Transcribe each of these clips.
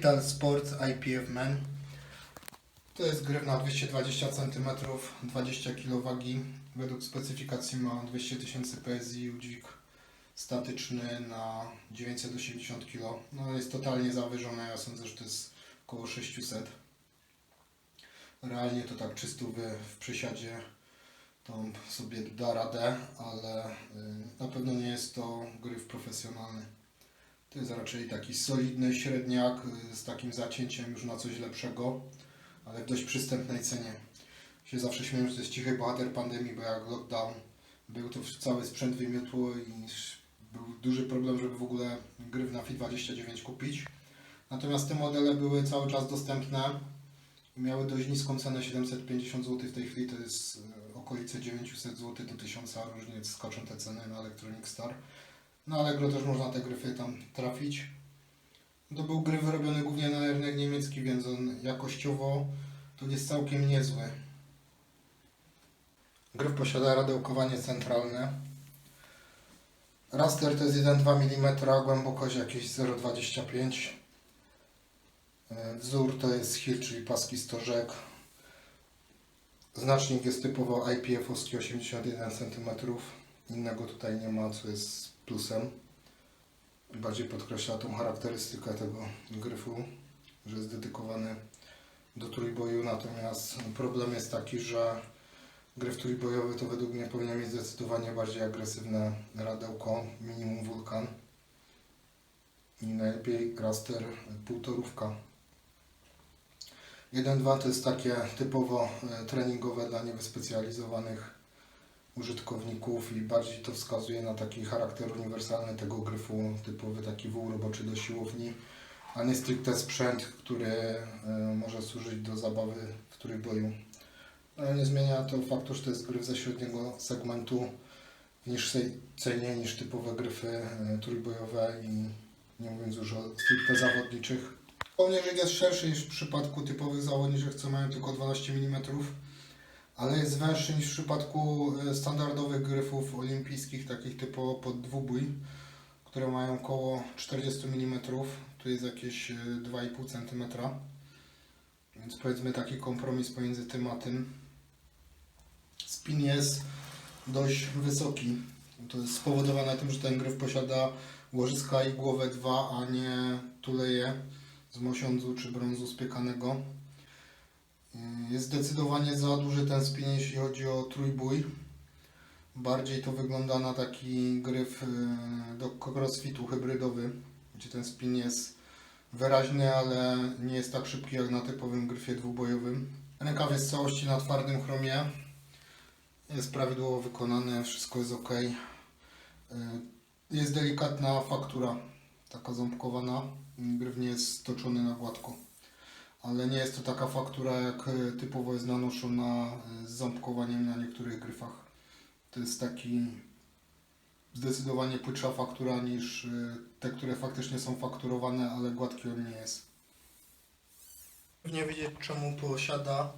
Capital Sport IPF Man. To jest gryf na 220 cm, 20 kg wagi. Według specyfikacji ma 200 tysięcy PSI, udźwig statyczny na 980 kg. No jest totalnie zawyżone, ja sądzę, że to jest około 600. Realnie to tak 300 w przysiadzie to sobie da radę, ale y, na pewno nie jest to gryf profesjonalny. To jest raczej taki solidny średniak y, z takim zacięciem już na coś lepszego, ale w dość przystępnej cenie. Się zawsze śmieję, że to jest cichy bohater pandemii, bo jak lockdown był, to cały sprzęt wymiotło i był duży problem, żeby w ogóle gryf na FI29 kupić. Natomiast te modele były cały czas dostępne i miały dość niską cenę 750 zł. W tej chwili to jest y, okolice 900 zł do 1000, różnie skaczą te ceny na Electronic Star. Na Allegro też można te gryfy tam trafić. To był gryf wyrobiony głównie na rynek niemiecki, więc on jakościowo to jest całkiem niezły. Gryf posiada radełkowanie centralne. Raster to jest 1,2 mm, głębokość jakieś 0,25 E, Wzór to jest hill, czyli paski stożek. Znacznik jest typowo IPF-owski 81 cm. Innego tutaj nie ma, co jest plusem. Bardziej podkreśla tą charakterystykę tego gryfu, że jest dedykowany do trójboju. Natomiast problem jest taki, że gryf trójbojowy to według mnie powinien mieć zdecydowanie bardziej agresywne radełko, minimum wulkan. I najlepiej raster półtorówka. 1-2 to jest takie typowo e, treningowe dla niewyspecjalizowanych użytkowników i bardziej to wskazuje na taki charakter uniwersalny tego gryfu, typowy taki wół roboczy do siłowni, a nie stricte sprzęt, który e, może służyć do zabawy w trójboju. Ale nie zmienia to faktu, że to jest gryf ze średniego segmentu w niższej cenie niż typowe gryfy e, trójbojowe i nie mówiąc już o stricte zawodniczych. Kołnierzyk jest szerszy niż w przypadku typowych zawodniczych, co mają tylko 12 mm, ale jest węższy niż w przypadku e, standardowych gryfów olimpijskich, takich typowo pod dwubój, które mają około 40 mm. Tu jest jakieś e, 2,5 cm. Więc powiedzmy taki kompromis pomiędzy tym a tym. Spin jest dość wysoki. To jest spowodowane tym, że ten gryf posiada łożyska i głowę 2, a nie tuleje z mosiądzu czy brązu spiekanego. Yy, Jest zdecydowanie za duży ten spin, jeśli chodzi o trójbój. Bardziej to wygląda na taki gryf yy, do crossfitu hybrydowy, gdzie ten spin jest wyraźny, ale nie jest tak szybki jak na typowym gryfie dwubojowym. Rękaw jest w całości na twardym chromie. Jest prawidłowo wykonany, wszystko jest ok. Jest delikatna faktura, taka ząbkowana. Gryf nie jest stoczony na gładko. Ale nie jest to taka faktura, jak e, typowo jest nanoszona e, z ząbkowaniem na niektórych gryfach. To jest taki zdecydowanie płytsza faktura niż e, te, które faktycznie są fakturowane, ale gładki on nie jest. Nie wiedzieć czemu posiada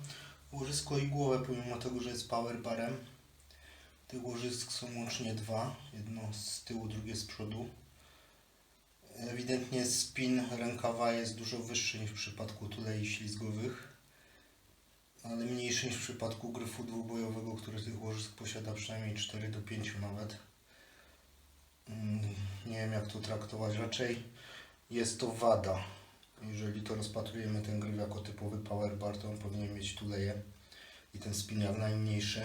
łożysko i głowę, pomimo tego, że jest powerbarem. Tych łożysk są łącznie dwa. Jedno z tyłu, drugie z przodu. Ewidentnie spin rękawa jest dużo wyższy niż w przypadku tulei ślizgowych, ale mniejszy niż w przypadku gryfu dwubojowego, który tych łożysk posiada przynajmniej 4 do 5 nawet. Mm, Nie wiem jak to traktować, raczej jest to wada. Jeżeli to rozpatrujemy ten gryf jako typowy power bar, to on powinien mieć tuleję i ten spin jak najmniejszy.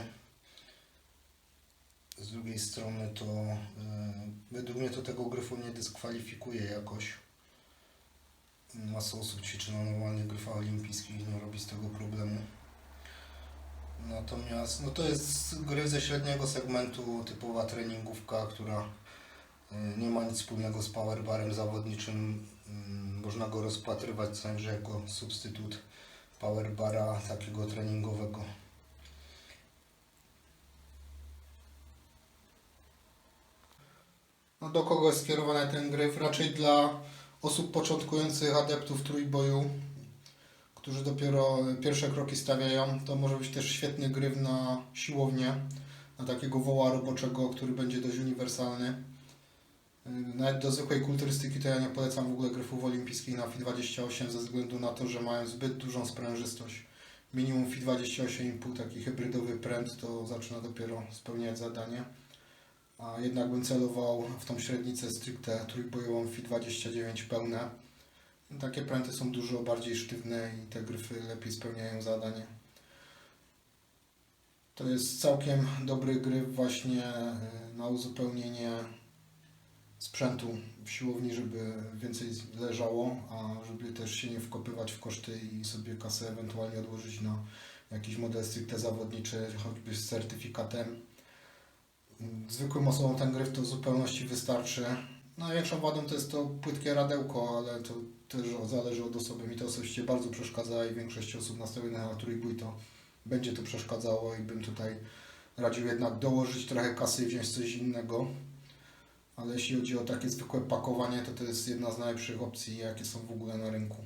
Z drugiej strony to e, według mnie to tego gryfu nie dyskwalifikuje jakoś. Masa osób ćwiczy na normalnych gryfach olimpijskich i nie robi z tego problemu. Natomiast no to jest gryf ze średniego segmentu, typowa treningówka, która e, nie ma nic wspólnego z powerbarem zawodniczym. Mm, Można go rozpatrywać najwyżej jako substytut powerbara takiego treningowego. No do kogo jest skierowany ten gryf? Raczej dla osób początkujących adeptów trójboju, którzy dopiero pierwsze kroki stawiają. To może być też świetny gryf na siłownię, na takiego woła roboczego, który będzie dość uniwersalny. Y, Nawet do zwykłej kulturystyki to ja nie polecam w ogóle gryfów olimpijskich na FI28 ze względu na to, że mają zbyt dużą sprężystość. Minimum FI28,5 taki hybrydowy pręt to zaczyna dopiero spełniać zadanie. A jednak bym celował w tą średnicę stricte trójbojową FI29 pełne. Takie pręty są dużo bardziej sztywne i te gryfy lepiej spełniają zadanie. To jest całkiem dobry gryf właśnie y, na uzupełnienie sprzętu w siłowni, żeby więcej leżało, a żeby też się nie wkopywać w koszty i sobie kasę ewentualnie odłożyć na jakiś model stricte zawodniczy, choćby z certyfikatem. Zwykłym osobom ten gryf to w zupełności wystarczy. Największą wadą to jest to płytkie radełko, ale to też zależy od osoby. Mi to osobiście bardzo przeszkadza i większość osób nastawionych na trójbój to będzie to przeszkadzało i bym tutaj radził jednak dołożyć trochę kasy i wziąć coś innego. Ale jeśli chodzi o takie zwykłe pakowanie, to to jest jedna z najlepszych opcji, jakie są w ogóle na rynku.